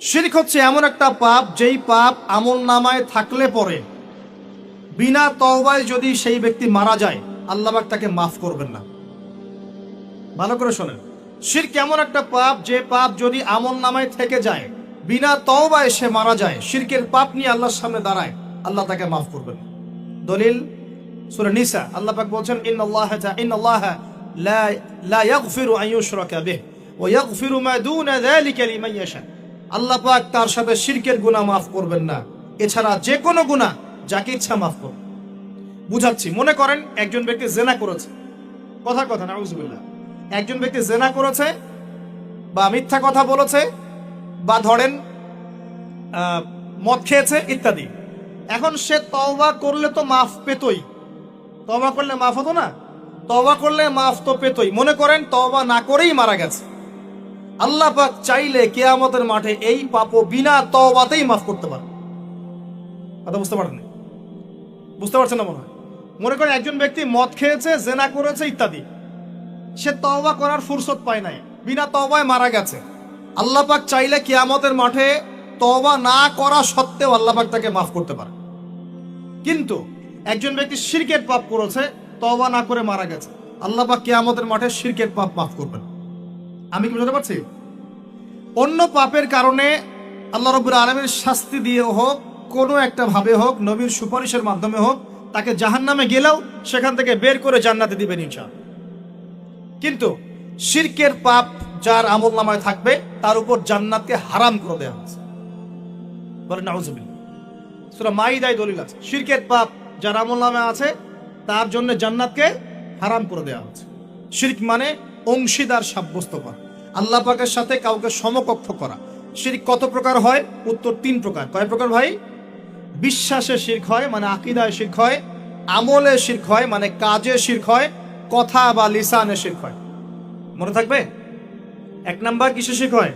শিরক হচ্ছে এমন একটা পাপ, যেই পাপ আমল নামায় থাকলে পরে, বিনা তওবায় যদি সেই ব্যক্তি মারা যায় আল্লাহবাক তাকে মাফ করবেন না। ভালো করে শোনেন। শির কেমন একটা পাপ, যে পাপ যদি আমল নামায় থেকে যায়, বিনা তওবায় সে মারা যায়, শিরকের পাপ নিয়ে আল্লাহর সামনে দাঁড়ায়, আল্লাহ তাকে মাফ করবেন। দলিল সূরা নিসা, আল্লাহ পাক বলছেন, ইন্নাল্লাহ তা- ইন্নাল্লাহ লা লা ইয়াগফিরু আন ইউশরাকা ওয়া ইয়াগফিরু মা দুনা যালিকা লিমান ইয়াশা। আল্লাহ পাক তার সাথে শিরকের গুনাহ মাফ করবেন না। এছাড়া যে কোনো গুনাহ যাকে ইচ্ছা মাফ করবেন বুঝাচ্ছি, মনে করেন একজন ব্যক্তি জেনা করেছে। কথা কথা না নাউজুবিল্লাহ। একজন ব্যক্তি জেনা করেছে বা মিথ্যা কথা বলেছে বা ধরেন মদ খেয়েছে ইত্যাদি। এখন সে তওবা করলে তো মাফ পেতই। তওবা করলে মাফ হতো না? তওবা করলে মাফ তো পেতই। মনে করেন তওবা না করেই মারা গেছে। আল্লাহ পাক চাইলে কেয়ামতের মাঠে এই পাপও বিনা তওবাতেই মাফ করতে পারে। কথা বুঝতে পারেন বুঝতে পারছেন না মনে হয়? মনে করেন একজন ব্যক্তি মদ খেয়েছে, জেনা করেছে ইত্যাদি। সে তওবা করার ফুরসত পায় নাই, বিনা তওবায় মারা গেছে। আল্লাহ পাক চাইলে কেয়ামতের মাঠে তওবা না করা সত্ত্বেও আল্লাহ পাক তাকে মাফ করতে পারে। কিন্তু একজন ব্যক্তি শিরকের পাপ করেছে, তওবা না করে মারা গেছে। আল্লাহ পাক কিয়ামতের মাঠে শিরকের পাপ মাফ করবেন। আমি কি বুঝতে পারছি? অন্য পাপের কারণে আল্লাহ রব্বুল আলমের শাস্তি দিয়ে হোক, কোনো একটা ভাবে হোক, নবীর সুপারিশের মাধ্যমে হোক, তাকে জাহান্নামে গেলেও সেখান থেকে বের করে জান্নাতে দিবেন ইনশাআল্লাহ। কিন্তু শিরকের পাপ যার আমল নামায় থাকবে, তার উপর জান্নাতকে হারাম করে দেওয়া হয়েছে। বলে নাউজুবিল্লাহ সুরা মাইদাই দলিল আছে, শিরকের পাপ যার আমল নামে আছে, তার জন্য জান্নাতকে হারাম করে দেওয়া হয়েছে। শিরক মানে অংশীদার সাব্যস্ত করা। আল্লাহ পাকের সাথে কাউকে সমকক্ষ করা। শিরক কত প্রকার হয়? উত্তর তিন প্রকার। কয় প্রকার ভাই? বিশ্বাসে শির্ক হয় মানে আকিদায় শির্ক হয়, আমলে শির্ক হয় মানে কাজে শির্ক হয়, কথা বা লিসানে শির্ক হয়। মনে থাকবে? এক নাম্বার কিসে শির্ক হয়?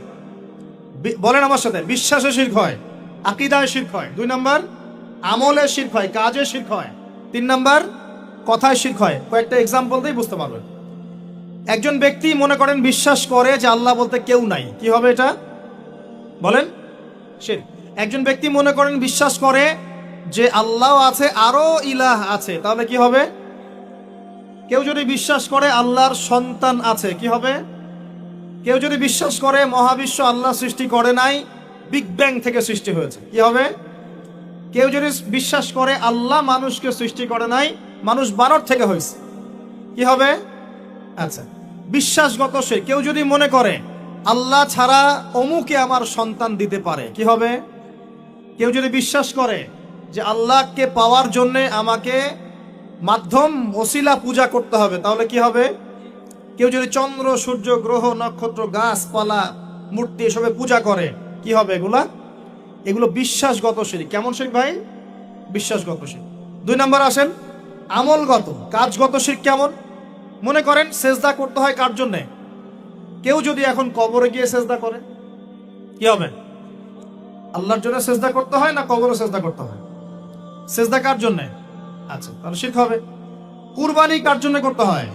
বলেন আমার সাথে, বিশ্বাসে শির্ক হয়, আকিদায় শির্ক হয়। দুই নাম্বার, আমলে শির্ক হয়, কাজে শির্ক হয়। তিন নাম্বার, কথায় শির্ক হয়। কয়েকটা এক্সাম্পল দিয়ে বুঝতে পারবেন। একজন ব্যক্তি মনে করেন বিশ্বাস করে যে আল্লাহ বলতে কেউ নাই। কি হবে এটা? বলেন। শির্ক। একজন ব্যক্তি মনে করেন বিশ্বাস করে যে আল্লাহ আছে, আরও ইলাহ আছে। তাহলে কি হবে? কেউ যদি বিশ্বাস করে আল্লাহর সন্তান আছে, কি হবে? কেউ যদি বিশ্বাস করে মহাবিশ্ব আল্লাহ সৃষ্টি করে নাই, বিগ ব্যাং থেকে সৃষ্টি হয়েছে। কি হবে? কেউ যদি বিশ্বাস করে আল্লাহ মানুষকে সৃষ্টি করে নাই, মানুষ বানর থেকে হয়েছে। কি হবে? আচ্ছা। বিশ্বাসগত সে। কেউ যদি মনে করে, আল্লাহ ছাড়া অমুকে আমার সন্তান দিতে পারে, কি হবে? কেউ যদি বিশ্বাস করে যে আল্লাহকে পাওয়ার জন্য আমাকে মাধ্যম, ওসিলা পূজা করতে হবে, তাহলে কি হবে? কেউ যদি চন্দ্র, সূর্য, গ্রহ, নক্ষত্র, গাছপালা, মূর্তি এসবে পূজা করে, কি হবে এগুলা? এগুলো বিশ্বাসগত শিরিক কেমন শিরিক ভাই? বিশ্বাসগত শিরিক দুই নম্বর আসেন, আমলগত। কাজগত শিরিক কেমন? মনে করেন সেজদা করতে হয় কার জন্যে? কেউ যদি এখন কবরে গিয়ে সেজদা করে, কি হবে? আল্লাহর জন্য সেজদা করতে হয় না কবরে সেজদা করতে হয়? সেজদা কার জন্যে? আচ্ছা তাহলে শিরক হবে। কুরবানি কার জন্য করতে হয়?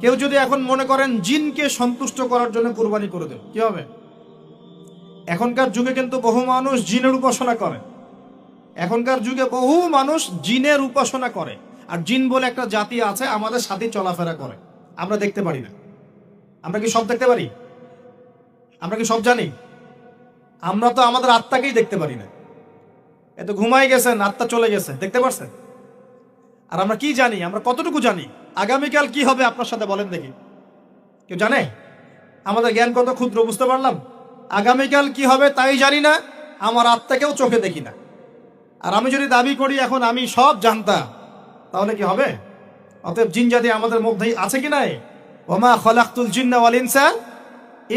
কেউ যদি এখন মনে করেন জিনকে সন্তুষ্ট করার জন্য কুরবানি করে দেন কি হবে? এখনকার যুগে কিন্তু বহু মানুষ জিনের উপাসনা করে। এখনকার যুগে বহু মানুষ জিনের উপাসনা করে। আর জিন বলে একটা জাতি আছে, আমাদের সাথে চলাফেরা করে। আমরা দেখতে পারি না। আমরা কি সব দেখতে পারি? আমরা কি সব জানি? আমরা তো আমাদের আত্মাকেই দেখতে পারি না। এত ঘুমাই গেছেন, আত্মা চলে গেছে, দেখতে পারছেন? আর আমরা কি জানি? আমরা কতটুকু জানি? আগামীকাল কি হবে, আপনার সাথে বলেন দেখি। কেউ জানে? আমাদের জ্ঞান কত ক্ষুদ্র, বুঝতে পারলাম? আগামীকাল কি হবে তাই জানি না, আমার আত্মাকেও চোখে দেখি না। আর আমি যদি দাবি করি, এখন আমি সব জানতাম। তাহলে কি হবে? অতএব জিন জাতি আমাদের মধ্যেই আছে কি নাই? ওমা খলাক্তুল জিন্না ওয়াল ইনসা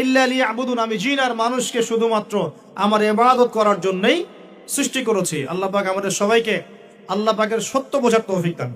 ইল্লা আবুদুন আমি জিন আর মানুষকে শুধুমাত্র আমার ইবাদত করার জন্যই সৃষ্টি করেছি। আল্লাহ পাক আমাদের সবাইকে আল্লাহ পাকের সত্য বোঝার তৌফিক দান।